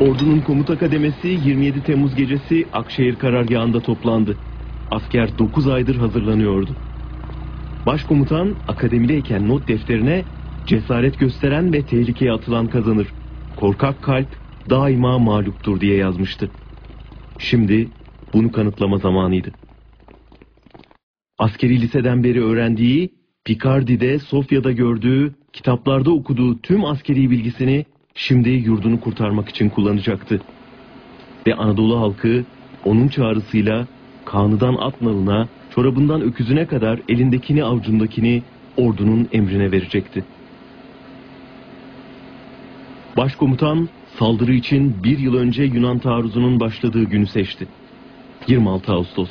Ordunun komuta kademesi 27 Temmuz gecesi Akşehir karargahında toplandı. Asker 9 aydır hazırlanıyordu. Başkomutan akademideyken not defterine cesaret gösteren ve tehlikeye atılan kazanır. Korkak kalp daima mağluptur diye yazmıştı. Şimdi bunu kanıtlama zamanıydı. Askeri liseden beri öğrendiği, Picardy'de, Sofya'da gördüğü, kitaplarda okuduğu tüm askeri bilgisini şimdi yurdunu kurtarmak için kullanacaktı. Ve Anadolu halkı onun çağrısıyla kanıdan at nalına, çorabından öküzüne kadar elindekini avucundakini ordunun emrine verecekti. Başkomutan saldırı için bir yıl önce Yunan taarruzunun başladığı günü seçti. 26 Ağustos.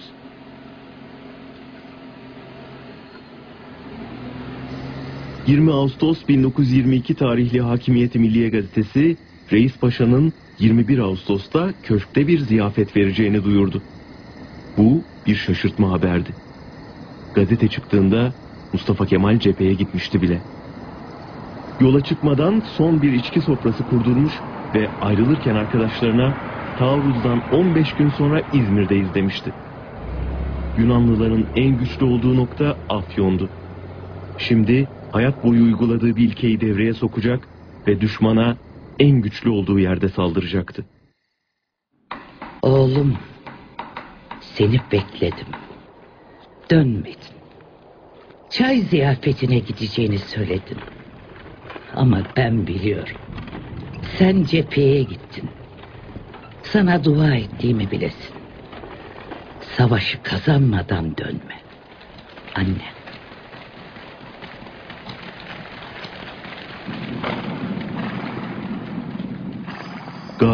...20 Ağustos 1922 tarihli Hakimiyeti Milliye Gazetesi... ...Reis Paşa'nın 21 Ağustos'ta köşkte bir ziyafet vereceğini duyurdu. Bu bir şaşırtma haberdi. Gazete çıktığında Mustafa Kemal cepheye gitmişti bile. Yola çıkmadan son bir içki sofrası kurdurmuş ve ayrılırken arkadaşlarına taarruzdan 15 gün sonra İzmir'deyiz demişti. Yunanlıların en güçlü olduğu nokta Afyon'du. Şimdi hayat boyu uyguladığı bir ilkeyi devreye sokacak ve düşmana en güçlü olduğu yerde saldıracaktı. Oğlum, seni bekledim. Dönmedin. Çay ziyafetine gideceğini söyledin. Ama ben biliyorum. Sen cepheye gittin. Sana dua ettiğimi bilesin. Savaşı kazanmadan dönme. Anne.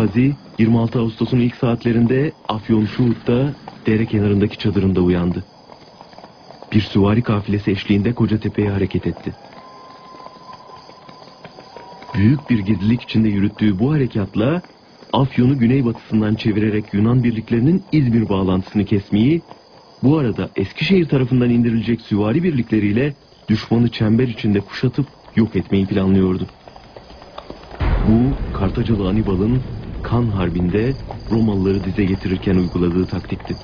Gazi 26 Ağustos'un ilk saatlerinde Afyon Şuhut'ta dere kenarındaki çadırında uyandı. Bir süvari kafilesi eşliğinde Kocatepe'ye hareket etti. Büyük bir gizlilik içinde yürüttüğü bu harekatla Afyon'u güneybatısından çevirerek Yunan birliklerinin İzmir bağlantısını kesmeyi, bu arada Eskişehir tarafından indirilecek süvari birlikleriyle düşmanı çember içinde kuşatıp yok etmeyi planlıyordu. Bu Kartacalı Anibal'ın kan harbinde Romalıları dize getirirken uyguladığı taktikti.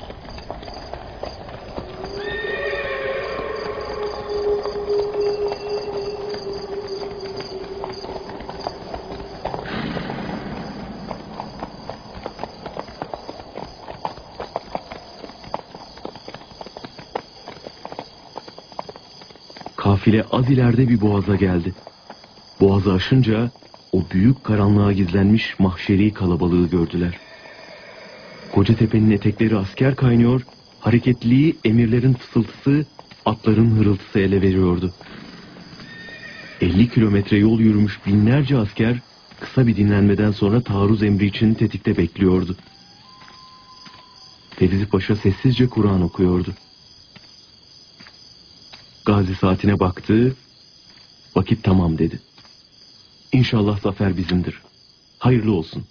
Kafile az ileride bir boğaza geldi. Boğazı aşınca o büyük karanlığa gizlenmiş mahşeri kalabalığı gördüler. Kocatepe'nin etekleri asker kaynıyor, hareketliliği emirlerin fısıltısı, atların hırıltısı ele veriyordu. 50 kilometre yol yürümüş binlerce asker kısa bir dinlenmeden sonra taarruz emri için tetikte bekliyordu. Fevzi Paşa sessizce Kur'an okuyordu. Gazi saatine baktı, vakit tamam dedi. İnşallah zafer bizimdir. Hayırlı olsun.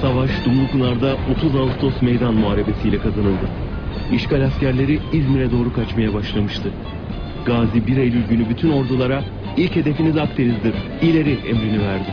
Savaş Dumlupınar'da 30 Ağustos Meydan Muharebesi'yle kazanıldı. İşgal askerleri İzmir'e doğru kaçmaya başlamıştı. Gazi 1 Eylül günü bütün ordulara ilk hedefiniz Akdeniz'dir, ileri emrini verdi.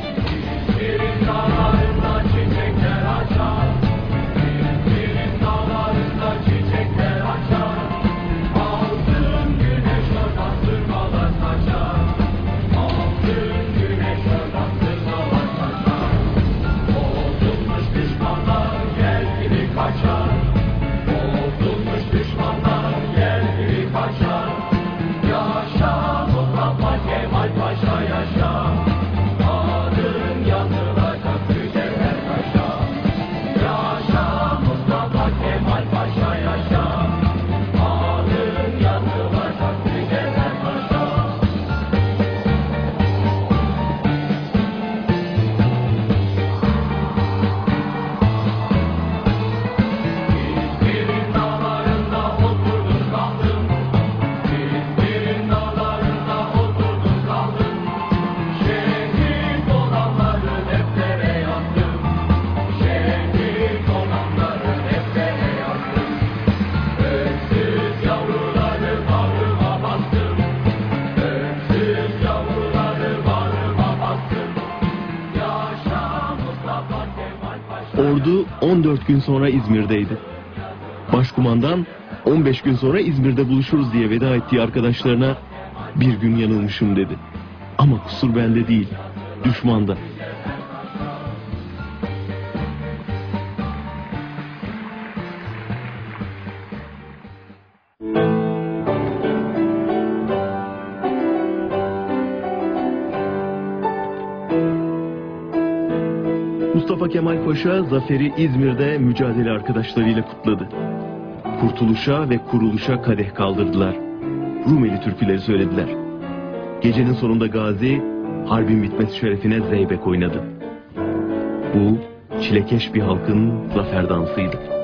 Ordu 14 gün sonra İzmir'deydi. Başkumandan 15 gün sonra İzmir'de buluşuruz diye veda ettiği arkadaşlarına bir gün yanılmışım dedi. Ama kusur bende değil, düşmanda. Mustafa Kemal Paşa zaferi İzmir'de mücadele arkadaşlarıyla kutladı. Kurtuluşa ve kuruluşa kadeh kaldırdılar. Rumeli türküleri söylediler. Gecenin sonunda Gazi, harbin bitmesi şerefine zeybek oynadı. Bu, çilekeş bir halkın zafer dansıydı.